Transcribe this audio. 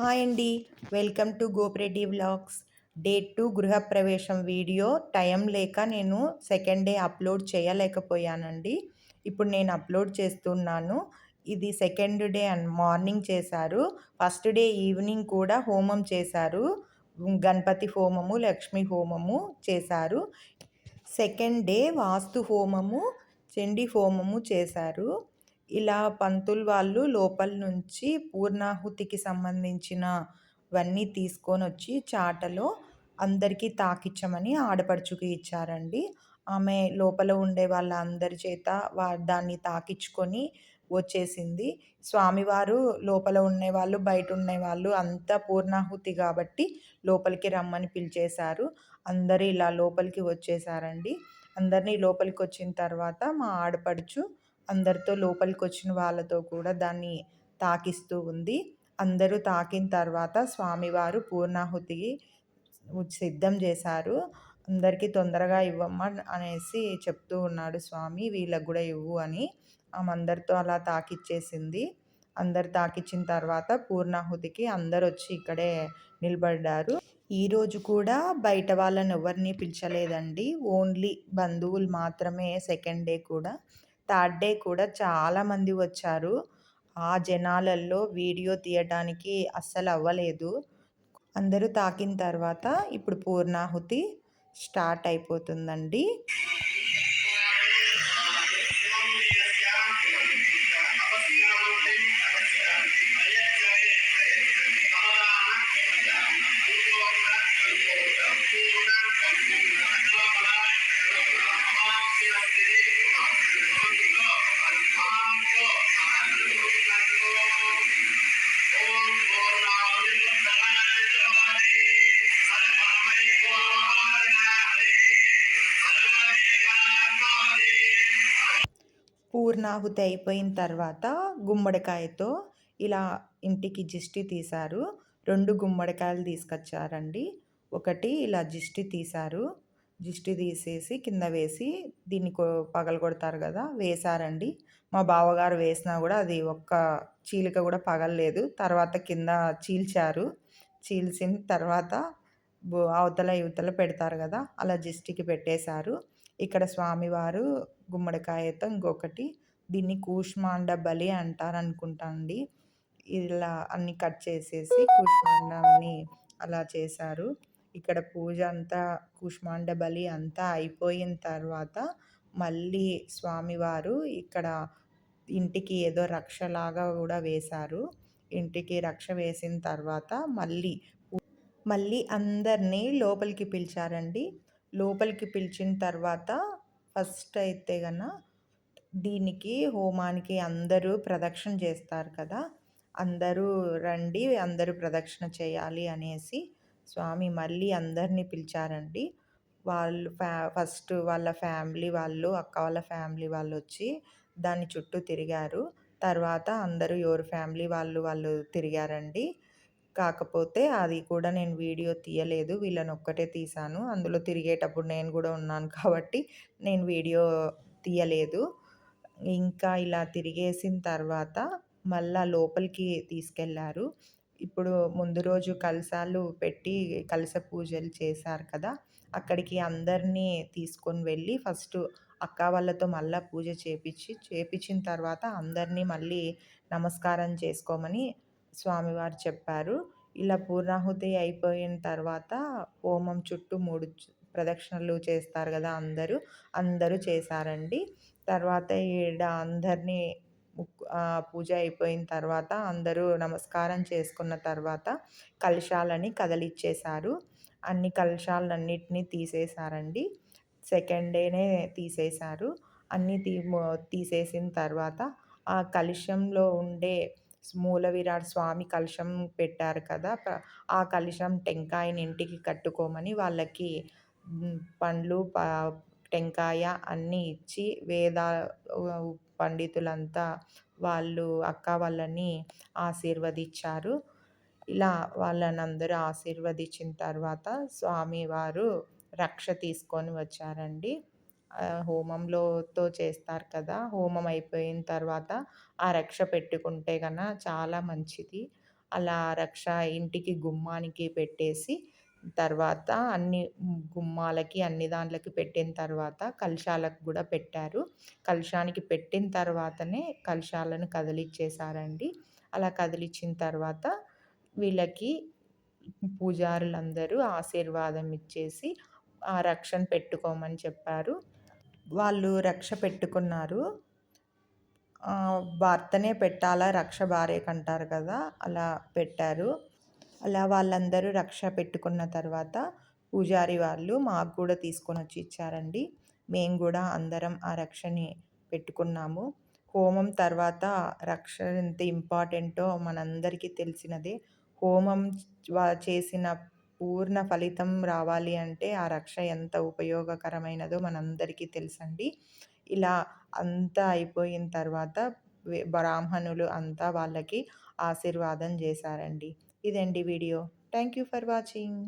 Hi అండి. Welcome to Gopireddy vlogs. Day two గృహప్రవేశం video. Time లేక నేను సెకండ్ డే అప్లోడ్ చేయలేకపోయానండి. ఇప్పుడు నేను అప్లోడ్ చేస్తున్నాను. ఇది సెకండ్ డే అండ్ మార్నింగ్ చేశారు. ఫస్ట్ డే ఈవినింగ్ కూడా హోమం చేశారు. గణపతి హోమము లక్ష్మీ హోమము చేశారు. సెకండ్ డే వాస్తు హోమము చండీ హోమము చేశారు. ఇలా పంతులు వాళ్ళు లోపల నుంచి పూర్ణాహుతికి సంబంధించినవన్నీ తీసుకొని వచ్చి చాటలో అందరికీ తాకిచ్చమని ఆడపడుచుకి ఇచ్చారండి. ఆమె లోపల ఉండే వాళ్ళ అందరి చేత వా దాన్ని తాకిచ్చుకొని వచ్చేసింది. స్వామివారు లోపల ఉండేవాళ్ళు బయట ఉండేవాళ్ళు అంతా పూర్ణాహుతి కాబట్టి లోపలికి రమ్మని పిలిచేశారు. అందరూ ఇలా లోపలికి వచ్చేసారండి అందరినీ లోపలికి వచ్చిన తర్వాత మా ఆడపడుచు అందరితో లోపలికి వచ్చిన వాళ్ళతో కూడా దాన్ని తాకిస్తూ ఉంది. అందరూ తాకిన తర్వాత స్వామివారు పూర్ణాహుతికి సిద్ధం చేశారు. అందరికీ తొందరగా ఇవ్వమ్మ అనేసి చెప్తూ ఉన్నాడు స్వామి. వీళ్ళకు కూడా ఇవ్వు అని ఆమె అందరితో అలా తాకిచ్చేసింది. అందరు తాకిచ్చిన తర్వాత పూర్ణాహుతికి అందరు వచ్చి ఇక్కడే నిలబడ్డారు. ఈరోజు కూడా బయట వాళ్ళని ఎవరిని పిలిచలేదండి. ఓన్లీ బంధువులు మాత్రమే సెకండ్ డే కూడా. థర్డ్ డే కూడా చాలామంది వచ్చారు. ఆ జనాలల్లో వీడియో తీయడానికి అస్సలు అవ్వలేదు. అందరూ తాకిన తర్వాత ఇప్పుడు పూర్ణాహుతి స్టార్ట్ అయిపోతుందండి. పూర్ణాహుతి అయిపోయిన తర్వాత గుమ్మడికాయతో ఇలా ఇంటికి జిష్టి తీశారు. రెండు గుమ్మడికాయలు తీసుకొచ్చారండి. ఒకటి ఇలా జిష్టి తీశారు. దిష్టి తీసేసి కింద వేసి దీన్ని పగలు కొడతారు కదా వేశారండి. మా బావగారు వేసినా కూడా అది ఒక్క చీలిక కూడా పగలలేదు. తర్వాత కింద చీల్చారు. చీల్చిన తర్వాత అవతల యువతల పెడతారు కదా అలా దిష్టికి పెట్టేశారు. ఇక్కడ స్వామివారు గుమ్మడికాయతో ఇంకొకటి దీన్ని కూష్మాండ బలి అంటారు అనుకుంటా అండి ఇలా అన్ని కట్ చేసేసి కూష్మాండాన్ని అలా చేశారు. ఇక్కడ పూజ అంతా కుష్మాండ బలి అంతా అయిపోయిన తర్వాత మళ్ళీ స్వామివారు ఇక్కడ ఇంటికి ఏదో రక్షలాగా కూడా వేశారు. ఇంటికి రక్ష వేసిన తర్వాత మళ్ళీ మళ్ళీ అందరినీ లోపలికి పిలిచారండి. లోపలికి పిలిచిన తర్వాత ఫస్ట్ అయితే గన దీనికి హోమానికి అందరూ ప్రదక్షిణ చేస్తారు కదా. అందరూ రండి అందరూ ప్రదక్షిణ చేయాలి అనేసి స్వామి మళ్ళీ అందరినీ పిలిచారండి. వాళ్ళు ఫ్యా ఫస్ట్ వాళ్ళ ఫ్యామిలీ వాళ్ళు అక్క వాళ్ళ ఫ్యామిలీ వాళ్ళు వచ్చి దాని చుట్టూ తిరిగారు. తర్వాత అందరూ ఎవరు ఫ్యామిలీ వాళ్ళు వాళ్ళు తిరిగారండి. కాకపోతే అది కూడా నేను వీడియో తీయలేదు. వీళ్ళని ఒక్కటే తీశాను. అందులో తిరిగేటప్పుడు నేను కూడా ఉన్నాను కాబట్టి నేను వీడియో తీయలేదు. ఇంకా ఇలా తిరిగేసిన తర్వాత మళ్ళా లోపలికి తీసుకెళ్ళారు. ఇప్పుడు ముందు రోజు కలశాలు పెట్టి కలస పూజలు చేశారు కదా అక్కడికి అందరినీ తీసుకొని వెళ్ళి ఫస్ట్ అక్క వాళ్ళతో మళ్ళీ పూజ చేపించి చేపించిన తర్వాత అందరినీ మళ్ళీ నమస్కారం చేసుకోమని స్వామివారు చెప్పారు. ఇలా పూర్ణాహుతి అయిపోయిన తర్వాత హోమం చుట్టూ మూడు ప్రదక్షిణలు చేస్తారు కదా అందరూ అందరూ చేశారండి. తర్వాత ఈడ అందరినీ పూజ అయిపోయిన తర్వాత అందరూ నమస్కారం చేసుకున్న తర్వాత కలశాలని కదలిచ్చేశారు. అన్ని కలశాలన్నిటినీ తీసేశారండి. సెకండ్ డేనే తీసేశారు. అన్నీ తీ తీసేసిన తర్వాత ఆ కలుషంలో ఉండే మూల విరాట్ స్వామి కలశం పెట్టారు కదా! ఆ కలశం టెంకాయని ఇంటికి కట్టుకోమని వాళ్ళకి పండ్లు టెంకాయ అన్నీ ఇచ్చి వేద పండితులంతా వాళ్ళు అక్క వాళ్ళని ఆశీర్వదించారు. ఇలా వాళ్ళని అందరూ ఆశీర్వదించిన తర్వాత స్వామివారు రక్ష తీసుకొని వచ్చారండి. హోమంలోతో చేస్తారు కదా హోమం అయిపోయిన తర్వాత ఆ రక్ష పెట్టుకుంటే కన్నా చాలా మంచిది. అలా రక్ష ఇంటికి గుమ్మానికి పెట్టేసి తర్వాత అన్ని గుమ్మాలకి అన్ని దాంట్లకి పెట్టిన తర్వాత కలశాలకు కూడా పెట్టారు. కలశానికి పెట్టిన తర్వాతనే కలశాలను కదిలిచ్చేసారండి అలా కదిలిచ్చిన తర్వాత వీళ్ళకి పూజారులందరూ ఆశీర్వాదం ఇచ్చేసి ఆ రక్షను పెట్టుకోమని చెప్పారు. వాళ్ళు రక్ష పెట్టుకున్నారు. భర్తనే పెట్టాలా? రక్ష భార్యకు అంటారు కదా? అలా పెట్టారు. అలా వాళ్ళందరూ రక్ష పెట్టుకున్న తర్వాత పూజారి వాళ్ళు మాకు కూడా తీసుకొని వచ్చి ఇచ్చారండి. మేము కూడా అందరం ఆ రక్షని పెట్టుకున్నాము. హోమం తర్వాత రక్ష ఎంత ఇంపార్టెంటో మనందరికీ తెలిసినదే. హోమం చేసిన పూర్ణ ఫలితం రావాలి అంటే ఆ రక్ష ఎంత ఉపయోగకరమైనదో మనందరికీ తెలుసండి. ఇలా అంతా అయిపోయిన తర్వాత బ్రాహ్మణులు అంతా వాళ్ళకి ఆశీర్వాదం చేశారండి. ఇదండి video. Thank you for watching